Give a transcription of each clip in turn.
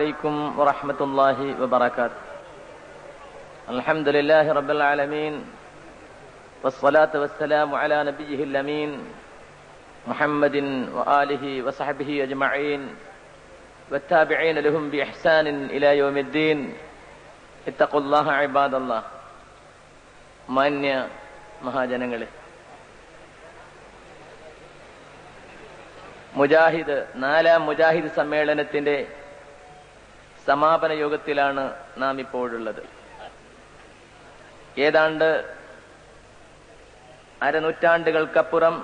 عليكم ورحمة الله وبركاته الحمد لله رب العالمين والصلاة والسلام على نبيه الأمين محمد وآله وصحبه أجمعين والتابعين لهم بإحسان إلى يوم الدين اتقوا الله عباد الله മാന്യ മഹാജനങ്ങളെ മുജാഹിദ് നാലാം മുജാഹിദ് സമ്മേളനത്തിന്റെ സമാപന യോഗത്തിലാണ് നാം ഇപ്പോഴുള്ളത് ഏതാണ്ട് അരനൂറ്റാണ്ടുകൾക്കപ്പുറം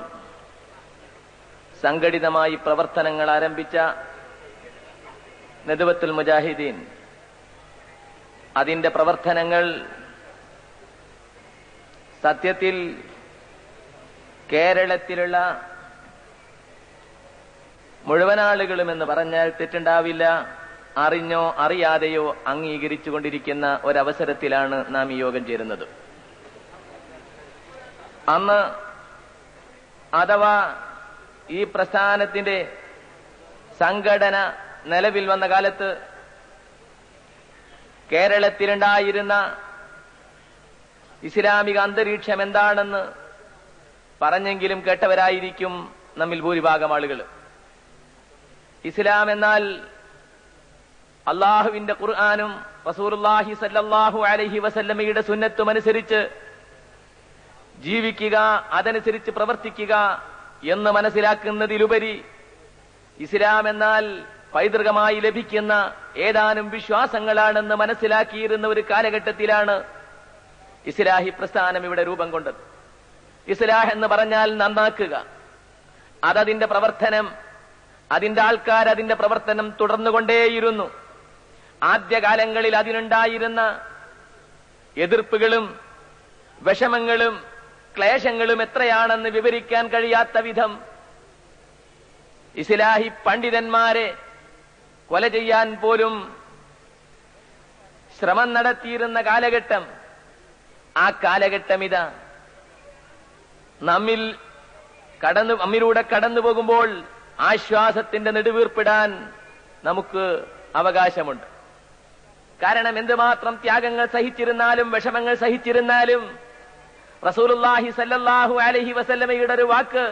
സംഘടിതമായി പ്രവർത്തനങ്ങൾ ആരംഭിച്ച നെതുവത്തുൽ മുജാഹിദീൻ അതിന്റെ പ്രവർത്തനങ്ങൾ സത്യത്തിൽ കേരളത്തിലുള്ള മുഴുവൻ ആളുകളും എന്ന് പറഞ്ഞാൽ തെറ്റുണ്ടാവില്ല. അറിഞ്ഞോ അറിയാതെയോ അംഗീകരിച്ചു കൊണ്ടിരിക്കുന്ന ഒരവസരത്തിലാണ് നാം ഈ യോഗം ചേരുന്നത്. അന്ന് അഥവാ ഈ പ്രസ്ഥാനത്തിന്റെ സംഘടന നിലവിൽ വന്ന കാലത്ത് കേരളത്തിലുണ്ടായിരുന്ന ഇസ്ലാമിക അന്തരീക്ഷം എന്താണെന്ന് പറഞ്ഞെങ്കിലും കേട്ടവരായിരിക്കും നമ്മിൽ ഭൂരിഭാഗം ആളുകൾ. ഇസ്ലാം എന്നാൽ അള്ളാഹുവിന്റെ ഖുർആാനും റസൂർഹി സല്ലാഹു അലഹി വസല്ലമയുടെ സുന്നത്തും അനുസരിച്ച് ജീവിക്കുക അതനുസരിച്ച് പ്രവർത്തിക്കുക എന്ന് മനസ്സിലാക്കുന്നതിലുപരി ഇസ്ലാം എന്നാൽ പൈതൃകമായി ലഭിക്കുന്ന ഏതാനും വിശ്വാസങ്ങളാണെന്ന് മനസ്സിലാക്കിയിരുന്ന ഒരു കാലഘട്ടത്തിലാണ് ഇസ്ലാഹി പ്രസ്ഥാനം ഇവിടെ രൂപം കൊണ്ടത്. ഇസ്ലാഹ് എന്ന് പറഞ്ഞാൽ നന്നാക്കുക. അതതിന്റെ പ്രവർത്തനം അതിന്റെ ആൾക്കാർ അതിന്റെ പ്രവർത്തനം തുടർന്നുകൊണ്ടേയിരുന്നു. ആദ്യകാലങ്ങളിൽ അതിനുണ്ടായിരുന്ന എതിർപ്പുകളും വിഷമങ്ങളും ക്ലേശങ്ങളും എത്രയാണെന്ന് വിവരിക്കാൻ കഴിയാത്ത വിധം ഇസ്ലാഹി പണ്ഡിതന്മാരെ കൊല ചെയ്യാൻ പോലും ശ്രമം നടത്തിയിരുന്ന കാലഘട്ടം ആ കാലഘട്ടം ഇതാ നമ്മിൽ കടന്നു നമ്മിലൂടെ കടന്നു പോകുമ്പോൾ ആശ്വാസത്തിന്റെ നെടുവീർപ്പിടാൻ നമുക്ക് അവകാശമുണ്ട്. കാരണം എന്തുമാത്രം ത്യാഗങ്ങൾ സഹിച്ചിരുന്നാലും വിഷമങ്ങൾ സഹിച്ചിരുന്നാലും റസൂലുല്ലാഹി സല്ലല്ലാഹു അലഹി വസല്ലമയുടെ ഒരു വാക്ക്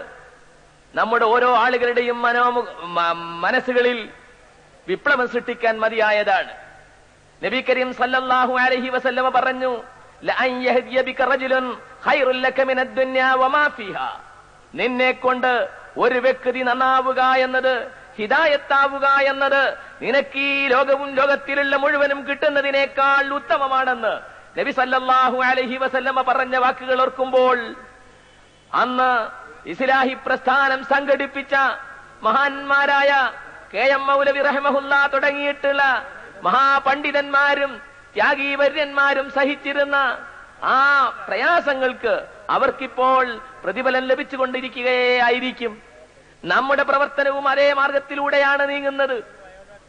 നമ്മുടെ ഓരോ ആളുകളുടെയും മനോമു മനസ്സുകളിൽ വിപ്ലവം സൃഷ്ടിക്കാൻ മതിയായതാണ്. നബി കരീം സല്ലല്ലാഹു അലഹി വസല്ലമ പറഞ്ഞു നിന്നെ കൊണ്ട് ഒരു വ്യക്തി നന്നാവുക എന്നത് ഹിതായത്താവുക എന്നത് നിനക്ക് ഈ ലോകവും ലോകത്തിലുള്ള മുഴുവനും കിട്ടുന്നതിനേക്കാൾ ഉത്തമമാണെന്ന് നബി സല്ലാഹു അലഹി വസല്ലമ പറഞ്ഞ വാക്കുകൾ ഓർക്കുമ്പോൾ അന്ന് ഇസ്ലാഹി പ്രസ്ഥാനം സംഘടിപ്പിച്ച മഹാന്മാരായ കെ എം മൗലവി റഹ്മഹുല്ല തുടങ്ങിയിട്ടുള്ള മഹാപണ്ഡിതന്മാരും ത്യാഗീവര്യന്മാരും സഹിച്ചിരുന്ന ആ പ്രയാസങ്ങൾക്ക് അവർക്കിപ്പോൾ പ്രതിഫലം ലഭിച്ചുകൊണ്ടിരിക്കുകയേ ആയിരിക്കും നമ്മുടെ പ്രവർത്തനവും അതേ മാർഗത്തിലൂടെയാണ് നീങ്ങുന്നത്.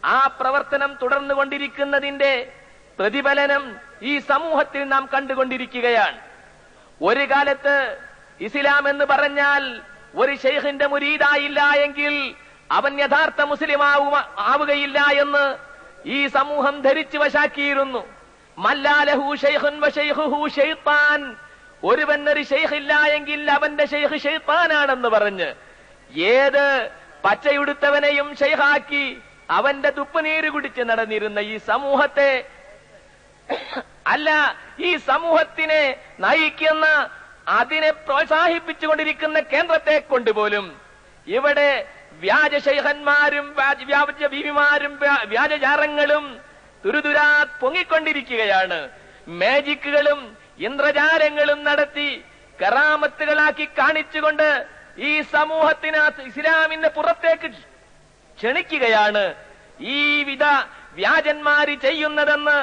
ആ പ്രവർത്തനം തുടർന്നു കൊണ്ടിരിക്കുന്നതിന്റെ പ്രതിഫലനം ഈ സമൂഹത്തിൽ നാം കണ്ടുകൊണ്ടിരിക്കുകയാണ്. ഒരു കാലത്ത് ഇസ്ലാം എന്ന് പറഞ്ഞാൽ ഒരു ഷെയ്ഖിന്റെ മുരീദായില്ല എങ്കിൽ അവൻ യഥാർത്ഥ മുസ്ലിം ആവുകയില്ല എന്ന് ഈ സമൂഹം ധരിച്ചു വശാക്കിയിരുന്നു. മല്ലാലഹു ഷെയ്ഖുൻ വഷൈഖുഹു ഷെയ്ത്താൻ ഒരുവൻ ഒരു ഷെയ്ഖില്ല എങ്കിൽ അവന്റെ ഷെയ്ഖ് ഷെയ്ത്താനാണെന്ന് പറഞ്ഞ് ഏത് പച്ചയുടുത്തവനെയും ഷെയ്ഹാക്കി അവന്റെ തുപ്പുനീര് കുടിച്ച് നടന്നിരുന്ന ഈ സമൂഹത്തെ അല്ല ഈ സമൂഹത്തിനെ നയിക്കുന്ന അതിനെ പ്രോത്സാഹിപ്പിച്ചുകൊണ്ടിരിക്കുന്ന കേന്ദ്രത്തെ കൊണ്ടുപോലും ഇവിടെ വ്യാജ ശൈഖന്മാരും വ്യാജ ബീവിമാരും വ്യാജചാരങ്ങളും തുരുതുരാ പൊങ്ങിക്കൊണ്ടിരിക്കുകയാണ്. മാജിക്കുകളും ഇന്ദ്രജാലങ്ങളും നടത്തി കറാമത്തുകളാക്കി കാണിച്ചുകൊണ്ട് ഈ സമൂഹത്തിനകത്ത് ഇസ്ലാമിന്റെ പുറത്തേക്ക് ക്ഷണിക്കുകയാണ് ഈ വിധ വ്യാജന്മാര് ചെയ്യുന്നതെന്ന്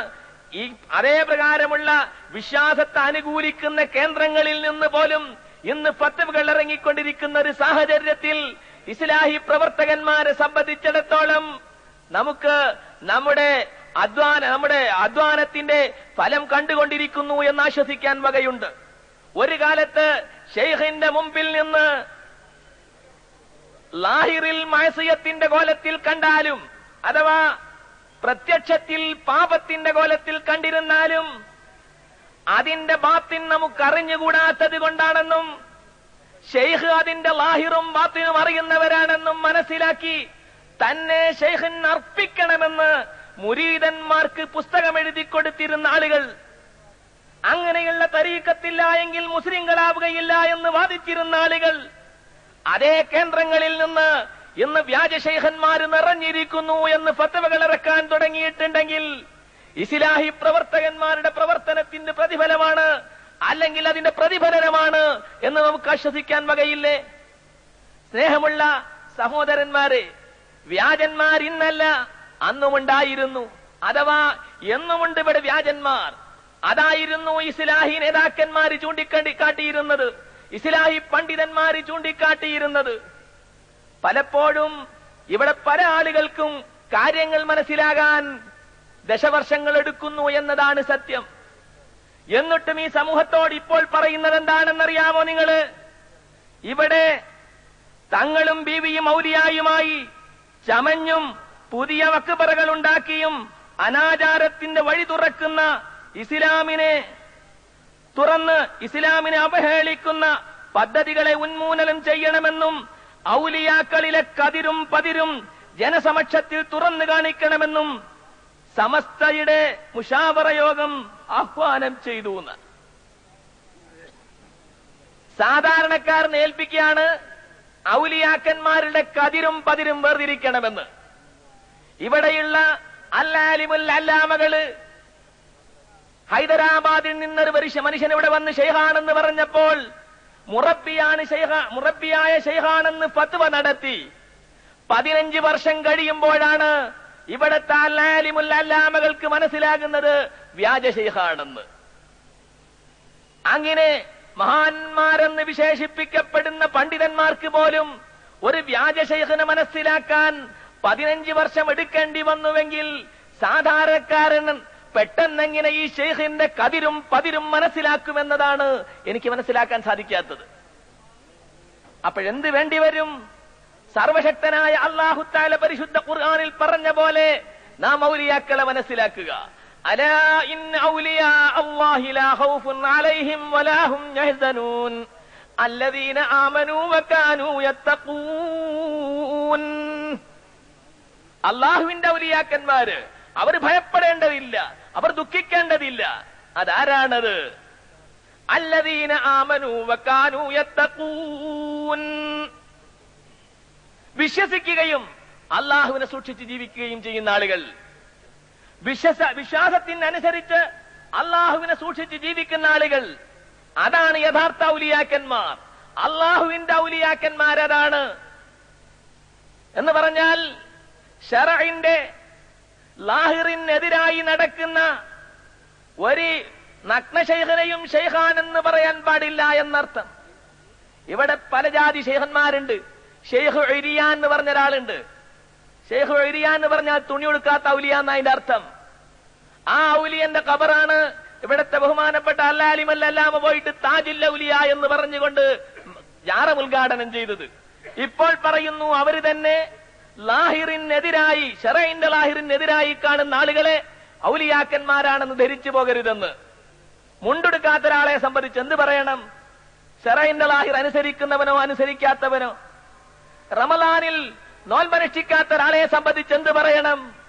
ഈ അതേ പ്രകാരമുള്ള വിശ്വാസത്തെ അനുകൂലിക്കുന്ന കേന്ദ്രങ്ങളിൽ നിന്ന് പോലും ഇന്ന് ഫത്തവുകൾ ഇറങ്ങിക്കൊണ്ടിരിക്കുന്ന ഒരു സാഹചര്യത്തിൽ ഇസ്ലാഹി പ്രവർത്തകന്മാരെ സംബന്ധിച്ചിടത്തോളം നമുക്ക് നമ്മുടെ അധ്വാന നമ്മുടെ അധ്വാനത്തിന്റെ ഫലം കണ്ടുകൊണ്ടിരിക്കുന്നു എന്ന് ആശ്വസിക്കാൻ വകയുണ്ട്. ഒരു കാലത്ത് ഷെയ്ഖിന്റെ മുമ്പിൽ നിന്ന് ലാഹിറിൽ മാസിയത്തിന്റെ കോലത്തിൽ കണ്ടാലും അഥവാ പ്രത്യക്ഷത്തിൽ പാപത്തിന്റെ കോലത്തിൽ കണ്ടിരുന്നാലും അതിന്റെ ബാത്തിൻ നമുക്കറിഞ്ഞുകൂടാത്തത് കൊണ്ടാണെന്നും ഷെയ്ഖ് അതിന്റെ ലാഹിറും ബാത്തിനും അറിയുന്നവരാണെന്നും മനസ്സിലാക്കി തന്നെ ഷെയ്ഖിൻ അർപ്പിക്കണമെന്ന് മുരീതന്മാർക്ക് പുസ്തകം എഴുതി കൊടുത്തിരുന്ന ആളുകൾ അങ്ങനെയുള്ള തരീക്കത്തില്ല എങ്കിൽ മുസ്ലിങ്ങളാവുകയില്ല എന്ന് വാദിച്ചിരുന്ന ആളുകൾ അതേ കേന്ദ്രങ്ങളിൽ നിന്ന് ഇന്ന് വ്യാജശേഖന്മാർ നിറഞ്ഞിരിക്കുന്നു എന്ന് ഫത്തവകൾ ഇറക്കാൻ തുടങ്ങിയിട്ടുണ്ടെങ്കിൽ ഇസ്ലാഹി പ്രവർത്തകന്മാരുടെ പ്രവർത്തനത്തിന്റെ പ്രതിഫലമാണ് അല്ലെങ്കിൽ അതിന്റെ പ്രതിഫലനമാണ് എന്ന് നമുക്ക് ആശ്വസിക്കാൻ വകയില്ലേ? സ്നേഹമുള്ള സഹോദരന്മാരെ വ്യാജന്മാർ ഇന്നല്ല അന്നുമുണ്ടായിരുന്നു. അഥവാ എന്നുമുണ്ട് ഇവിടെ വ്യാജന്മാർ. അതായിരുന്നു ഇസ്ലാഹി നേതാക്കന്മാർ ചൂണ്ടിക്കണ്ടി കാട്ടിയിരുന്നത്. ഇസ്ലാഹി പണ്ഡിതന്മാർ ചൂണ്ടിക്കാട്ടിയിരുന്നത്. പലപ്പോഴും ഇവിടെ പല ആളുകൾക്കും കാര്യങ്ങൾ മനസ്സിലാകാൻ ദശവർഷങ്ങൾ എടുക്കുന്നു എന്നതാണ് സത്യം. എന്നിട്ടും ഈ സമൂഹത്തോട് ഇപ്പോൾ പറയുന്നത് എന്താണെന്നറിയാമോ നിങ്ങൾ ഇവിടെ തങ്ങളും ബീവിയും ഔലിയായുമായി ചമഞ്ഞും പുതിയ വക്കുപറകൾ ഉണ്ടാക്കിയും അനാചാരത്തിന്റെ വഴി തുറക്കുന്ന ഇസ്ലാമിനെ തുറന്ന് ഇസ്ലാമിനെ അവഹേളിക്കുന്ന പദ്ധതികളെ ഉന്മൂലനം ചെയ്യണമെന്നും ഔലിയാക്കളിലെ കതിരും പതിരും ജനസമക്ഷത്തിൽ തുറന്നു കാണിക്കണമെന്നും സമസ്തയുടെ മുഷാവറയോഗം ആഹ്വാനം ചെയ്തു സാധാരണക്കാർ ഏൽപ്പിക്കുകയാണ് ഔലിയാക്കന്മാരുടെ കതിരും പതിരും വേർതിരിക്കണമെന്ന്. ഇവിടെയുള്ള അല്ലാലിമുൽ അല്ലാമകൾ ഹൈദരാബാദിൽ നിന്നൊരു വരിശ മനുഷ്യൻ ഇവിടെ വന്ന് ഷെയ്ഹാണെന്ന് പറഞ്ഞപ്പോൾ മുറബിയാണ് മുറബിയായ ഷെയ്ഹാണെന്ന് ഫത്വ നടത്തി. പതിനഞ്ച് വർഷം കഴിയുമ്പോഴാണ് ഇവിടത്തെ അല്ലാലിമുല്ലാമകൾക്ക് മനസ്സിലാകുന്നത് വ്യാജ ഷെയ്ഹാണെന്ന് അങ്ങനെ മഹാന്മാരെന്ന് വിശേഷിപ്പിക്കപ്പെടുന്ന പണ്ഡിതന്മാർക്ക് പോലും ഒരു വ്യാജ ശൈഖിനെ മനസ്സിലാക്കാൻ പതിനഞ്ച് വർഷം എടുക്കേണ്ടി വന്നുവെങ്കിൽ സാധാരണക്കാരൻ പെട്ടെന്നെങ്ങനെ ഈ ഷെയ്ഖിന്റെ കതിരും പതിരും മനസ്സിലാക്കുമെന്നതാണ് എനിക്ക് മനസ്സിലാക്കാൻ സാധിക്കാത്തത്. അപ്പോഴെന്ത് വേണ്ടി വരും? സർവശക്തനായ അള്ളാഹുത്താല പരിശുദ്ധ ഖുർആാനിൽ പറഞ്ഞ പോലെ നാം ഔലിയാക്കളെ മനസ്സിലാക്കുക. അലാ ഇൻ ഔലിയാ അല്ലാഹി ലാ ഖൗഫുൻ അലൈഹിം വലാ ആമനൂ അള്ളാഹുവിന്റെ ഔലിയാക്കന്മാര് അവർ ഭയപ്പെടേണ്ടതില്ല. അവർ ദുഃഖിക്കേണ്ടതില്ല. അതാരാണത്? അല്ലദീന ആമനു വക്കാനു യത്തഖൂൻ. വിശ്വസിക്കുകയും അള്ളാഹുവിനെ സൂക്ഷിച്ച് ജീവിക്കുകയും ചെയ്യുന്ന ആളുകൾ. വിശ്വസ വിശ്വാസത്തിനനുസരിച്ച് അള്ളാഹുവിനെ സൂക്ഷിച്ച് ജീവിക്കുന്ന ആളുകൾ. അതാണ് യഥാർത്ഥ ഔലിയാക്കന്മാർ. അള്ളാഹുവിന്റെ ഔലിയാക്കന്മാരതാണ്. എന്ന് പറഞ്ഞാൽ ഷറയിന്റെ ലാഹിറിനെതിരായി നടക്കുന്ന ഒരു നഗ്നശൈഖനെയും ഷെയ്ഖാനെന്ന് പറയാൻ പാടില്ല എന്നർത്ഥം. ഇവിടെ പല ജാതി ഷെയ്ഖന്മാരുണ്ട് ഷെയ്ഖ് ഒരിയാൻ എന്ന് പറഞ്ഞ ഒരാളുണ്ട് ഷെയ്ഖ് ഒരിയാൻ എന്ന് പറഞ്ഞാൽ തുണി കൊടുക്കാത്ത ഔലിയ എന്ന അതിന്റെ അർത്ഥം. ആ ഔലിയന്റെ കബറാണ് ഇവിടത്തെ ബഹുമാനപ്പെട്ട അല്ലാലിമല്ലാമ പോയിട്ട് താജുൽ ഉലിയ എന്ന് പറഞ്ഞുകൊണ്ട് ജാറം ഉദ്ഘാടനം ചെയ്തത്. ഇപ്പോൾ പറയുന്നു അവർ തന്നെ ലാഹിറിനെതിരായി ഷെറൈന്റെ ലാഹിറിനെതിരായി കാണുന്ന ആളുകളെ ഔലിയാക്കന്മാരാണെന്ന് ധരിച്ചു പോകരുതെന്ന്. മുണ്ടെടുക്കാത്ത ഒരാളെ സംബന്ധിച്ച് എന്ത് പറയണം? ഷെറൈന്റെ ലാഹിർ അനുസരിക്കുന്നവനോ അനുസരിക്കാത്തവനോ? റമലാനിൽ നോൽമനുഷ്ഠിക്കാത്ത ഒരാളെ സംബന്ധിച്ച് എന്ത് പറയണം?